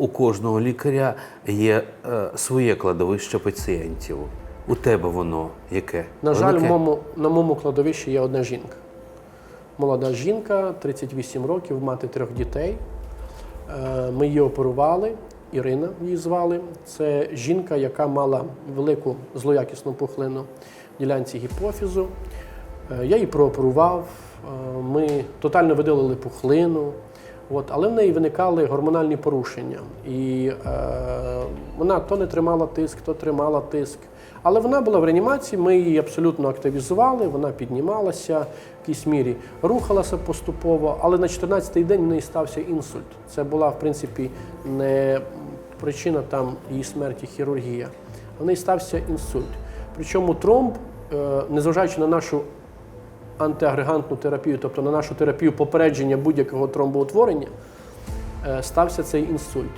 у кожного лікаря є е, своє кладовище пацієнтів. У тебе воно яке? На жаль, в Велике? моєму, на моєму кладовищі є одна жінка. Молода жінка, 38 років, мати трьох дітей. Е, Ми її оперували, Ірина її звали. Це жінка, яка мала велику злоякісну пухлину в ділянці гіпофізу. Е, Я її прооперував, е, ми тотально видалили пухлину, от, але в неї виникали гормональні порушення. І е, вона то не тримала тиск, то тримала тиск. Але вона була в реанімації, ми її абсолютно активізували, вона піднімалася в якійсь мірі, рухалася поступово, але на 14-й день в неї стався інсульт. Це була, в принципі, не причина там її смерті хірургія. В неї стався інсульт. Причому тромб, е, незважаючи на нашу антиагрегантну терапію, тобто на нашу терапію попередження будь-якого тромбоутворення, е, стався цей інсульт.